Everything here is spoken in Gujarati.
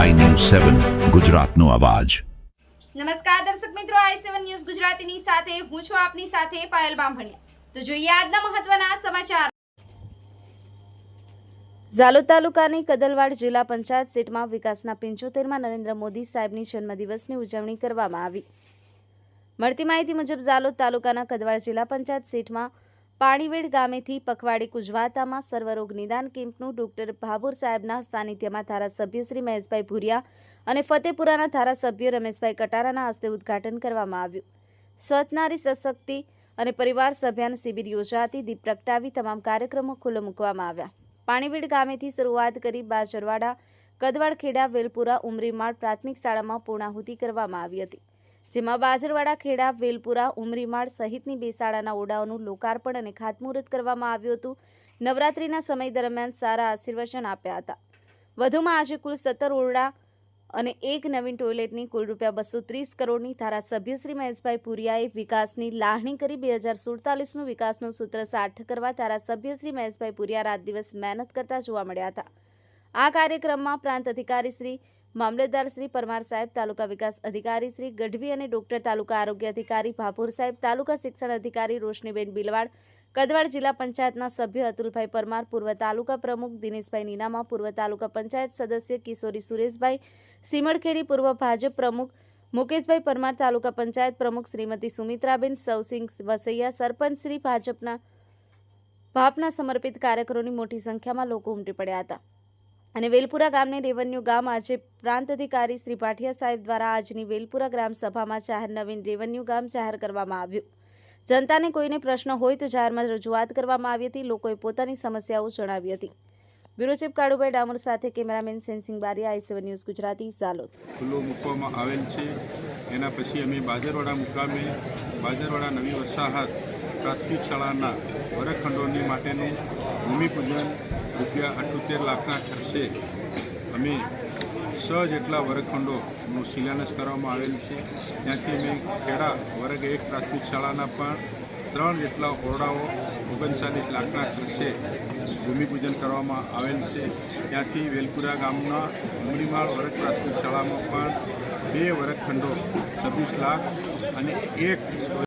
સેવન ગુજરાતનો અવાજ. નમસ્કાર દર્શક મિત્રો આઈ સેવન ન્યૂઝ ગુજરાતીની સાથે હું છું આપની સાથે પાયલ બામભણિયા. તો જોઈએ આજના મહત્વના સમાચાર. ઝાલોદ તાલુકાની કદલવાડ જિલ્લા પંચાયત સીટમાં વિકાસના પંચોતેરમાં નરેન્દ્ર મોદી સાહેબની જન્મદિવસની ઉજવણી કરવામાં આવી. મળતી માહિતી મુજબ ઝાલોદ તાલુકાના કદવાડ જિલ્લા પંચાયત સીટમાં પાણીવેડ ગામેથી પખવાડી કુજવાતામાં સર્વરોગ નિદાન કેમ્પનું ડોક્ટર ભાભોર સાહેબના સાનિધ્યમાં ધારાસભ્ય શ્રી મહેશભાઈ ભુરિયા અને ફતેપુરાના ધારાસભ્ય રમેશભાઈ કટારાના હસ્તે ઉદ્ઘાટન કરવામાં આવ્યું. સ્વચ્છ સશક્તિ અને પરિવાર સભ્યાન શિબિર યોજાતી દીપ પ્રગટાવી તમામ કાર્યક્રમો ખુલ્લો મૂકવામાં આવ્યા. પાણીવીડ ગામેથી શરૂઆત કરી બાજરવાડા કદવાડખેડા વેલપુરા, ઉમરીમાળ પ્રાથમિક શાળામાં પૂર્ણાહુતિ કરવામાં આવી હતી. જેમાં બાજરવાડા, ખેડા, વેલપુરા, ઉમરીમાળ સહિતની બેસાડાના ઓરડાઓનું લોકાર્પણ અને ખાતમુહૂર્ત કરવામાં આવ્યું હતું. નવરાત્રિના સમય દરમિયાન સારા આશીર્વચન આપ્યા હતા. વધુમાં આજે કુલ સત્તર ઓરડા અને એક નવીન ટોયલેટની કુલ રૂપિયા બસો ત્રીસ કરોડની ધારાસભ્ય શ્રી મહેશભાઈ પુરિયાએ વિકાસની લાહણી કરી બે હજાર સુડતાલીસનું વિકાસનું સૂત્ર સાર્થ કરવા ધારાસભ્ય શ્રી મહેશભાઈ પુરિયા રાત દિવસ મહેનત કરતા જોવા મળ્યા હતા. આ કાર્યક્રમમાં પ્રાંત અધિકારી શ્રી મામલતદાર શ્રી પરમાર સાહેબ, તાલુકા વિકાસ અધિકારી શ્રી ગઢવી અને ડોક્ટર તાલુકા આરોગ્ય અધિકારી ભાભોર સાહેબ, તાલુકા શિક્ષણ અધિકારી રોશનીબેન બિલવાડ, કદવાડ જિલ્લા પંચાયતના સભ્ય અતુલભાઈ પરમાર, પૂર્વ તાલુકા પ્રમુખ દિનેશભાઈ નીનામા, પૂર્વ તાલુકા પંચાયત સદસ્ય કિશોરી સુરેશભાઈ, સીમડખેડી પૂર્વ ભાજપ પ્રમુખ મુકેશભાઈ પરમાર, તાલુકા પંચાયત પ્રમુખ શ્રીમતી સુમિત્રાબેન સૌસિંહ વસૈયા, સરપંચ શ્રી ભાજપના, ભાપના સમર્પિત કાર્યકરોની મોટી સંખ્યામાં લોકો ઉમટી પડ્યા હતા. અને વેલપુરા ગામને રેવન્યુ ગામ આજે પ્રાંત અધિકારી શ્રી પાઠિયા સાહેબ દ્વારા આજની વેલપુરા ગ્રામ સભામાં જાહેર નવીન રેવન્યુ ગામ જાહેર કરવામાં આવ્યું. જનતાને કોઈને પ્રશ્ન હોય તો જાહેરમાં રજૂઆત કરવામાં આવી હતી. લોકોએ પોતાની સમસ્યાઓ જણાવી હતી. બ્યુરો ચીફ કાળુભાઈ ડામોર સાથે cameraman Sensing Baria, I News Gujarati, Jhalod. ખુલ્લો મૂકવામાં આવેલ છે. એના પછી અમે બાજરવાડા મુકામે બાજરવાડા નવી વસાહત પ્રાથમિક શાળાના વર્ગખંડોની માટેનું ભૂમિપૂજન રૂપિયા અઠ્યોતેર લાખના ખર્ચે અમે છ જેટલા વર્ગખંડોનું શિલાન્યાસ કરવામાં આવેલ છે. ત્યાંથી અમે ખેડા વર્ગ એક પ્રાથમિક શાળાના પણ ત્રણ જેટલા ઓરડાઓ ઓગણચાલીસ લાખના ખર્ચે ભૂમિપૂજન કરવામાં આવેલ છે. ત્યાંથી વેલપુરા ગામના ઉમરીમાળ વર્ગ પ્રાથમિક શાળામાં પણ બે વર્ગખંડો છવ્વીસ લાખ અને એક